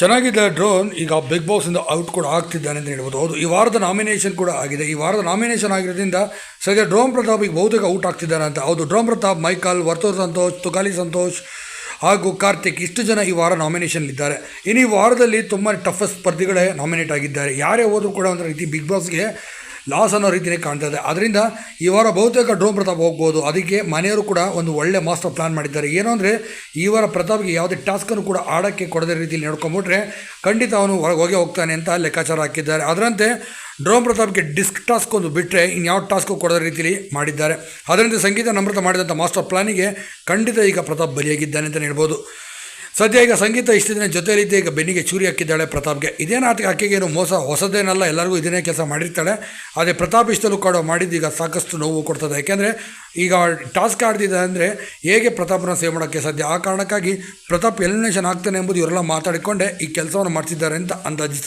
ಚೆನ್ನಾಗಿದೆ ಡ್ರೋನ್, ಈಗ big ಬಾಸಿಂದ out ಕೂಡ ಆಗ್ತಿದ್ದಾನೆ ಅಂತ ಹೇಳ್ಬೋದು. ಹೌದು, ಈ ವಾರದ ನಾಮಿನೇಷನ್ ಕೂಡ ಆಗಿದೆ. ಈ ವಾರದ ನಾಮಿನೇಷನ್ ಆಗಿರೋದ್ರಿಂದ ಸರಿ ಡ್ರೋನ್ ಪ್ರತಾಪ್ ಈಗ ಬಹುತೇಕ ಔಟ್ ಆಗ್ತಿದ್ದಾನೆ ಅಂತ. ಹೌದು, ಡ್ರೋನ್ ಪ್ರತಾಪ್, ಮೈಕಲ್, ವರ್ತೂರ್ ಸಂತೋಷ್, ತುಕಾಲಿ ಸಂತೋಷ್ ಹಾಗೂ ಕಾರ್ತಿಕ್ ಇಷ್ಟು ಜನ ಈ ವಾರ ನಾಮಿನೇಷನ್ಲಿದ್ದಾರೆ ಇನ್ನು ಈ ವಾರದಲ್ಲಿ ತುಂಬ ಟಫೆಸ್ಟ್ ಸ್ಪರ್ಧಿಗಳೇ ನಾಮಿನೇಟ್ ಆಗಿದ್ದಾರೆ. ಯಾರೇ ಹೋದರೂ ಕೂಡ ಒಂದು ರೀತಿ ಬಿಗ್ ಬಾಸ್ಗೆ ಲಾಸ್ ಅನ್ನೋ ರೀತಿಯೇ ಕಾಣ್ತಾ ಇದೆ ಅದರಿಂದ ಈ ವಾರ ಬಹುತೇಕ ಡ್ರೋನ್ ಪ್ರತಾಪ್ ಹೋಗ್ಬೋದು. ಅದಕ್ಕೆ ಮನೆಯವರು ಕೂಡ ಒಂದು ಒಳ್ಳೆ ಮಾಸ್ಟರ್ ಪ್ಲಾನ್ ಮಾಡಿದ್ದಾರೆ. ಏನು ಅಂದರೆ ಈ ವಾರ ಪ್ರತಾಪ್ಗೆ ಯಾವುದೇ ಟಾಸ್ಕನ್ನು ಕೂಡ ಆಡೋಕ್ಕೆ ಕೊಡದೇ ರೀತಿಯಲ್ಲಿ ನೋಡ್ಕೊಂಬಿಟ್ರೆ ಖಂಡಿತ ಅವನು ಹೊರಗೆ ಹೋಗೇ ಹೋಗ್ತಾನೆ ಅಂತ ಲೆಕ್ಕಾಚಾರ ಹಾಕಿದ್ದಾರೆ. ಅದರಂತೆ ಡ್ರೋನ್ ಪ್ರತಾಪ್ಗೆ ಡಿಸ್ಕ್ ಟಾಸ್ಕ್ ಒಂದು ಬಿಟ್ಟರೆ ಇನ್ಯಾವ ಟಾಸ್ಕು ಕೊಡದ ರೀತಿಯಲ್ಲಿ ಮಾಡಿದ್ದಾರೆ. ಅದರಂತೆ ಸಂಗೀತ ನಮ್ರತ ಮಾಡಿದಂಥ ಮಾಸ್ಟರ್ ಪ್ಲಾನಿಗೆ ಖಂಡಿತ ಈಗ ಪ್ರತಾಪ್ ಬಲಿಯಾಗಿದ್ದಾನೆ ಅಂತಲೇ ಹೇಳ್ಬೋದು. ಸದ್ಯ ಈಗ ಸಂಗೀತ ಇಷ್ಟು ದಿನ ಜೊತೆಯಲ್ಲಿದ್ದೆ ಈಗ ಬೆನ್ನಿಗೆ ಚೂರಿ ಹಾಕಿದ್ದಾಳೆ ಪ್ರತಾಪ್ಗೆ. ಇದೇನು ಆತ ಆಕೆಗೇನು ಮೋಸ, ಹೊಸದೇನಲ್ಲ, ಎಲ್ಲರಿಗೂ ಇದನ್ನೇ ಕೆಲಸ ಮಾಡಿರ್ತಾಳೆ. ಆದರೆ ಪ್ರತಾಪ್ ಇಷ್ಟಲ್ಲೂ ಕೂಡ ಮಾಡಿದ್ದು ಈಗ ಸಾಕಷ್ಟು ನೋವು ಕೊಡ್ತದೆ. ಯಾಕೆಂದರೆ ಈಗ ಟಾಸ್ಕ್ ಆಡ್ತಿದೆ ಅಂದರೆ ಹೇಗೆ ಪ್ರತಾಪನ ಸೇವ್ ಮಾಡೋಕ್ಕೆ ಸಾಧ್ಯ? ಆ ಕಾರಣಕ್ಕಾಗಿ ಪ್ರತಾಪ್ ಎಲಿಮಿನೇಷನ್ ಆಗ್ತಾನೆ ಎಂಬುದು ಇವರೆಲ್ಲ ಮಾತಾಡಿಕೊಂಡೆ ಈ ಕೆಲಸವನ್ನು ಮಾಡ್ತಿದ್ದಾರೆ ಅಂತ ಅಂದಾಜಿಸ್ತಾರೆ